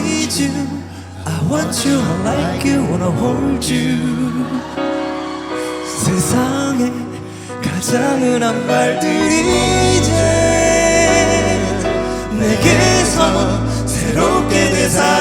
need you. I want you, I like you, wanna hold you. 세상에 가장 흔한 말들이 이제 내게서 새롭게 대사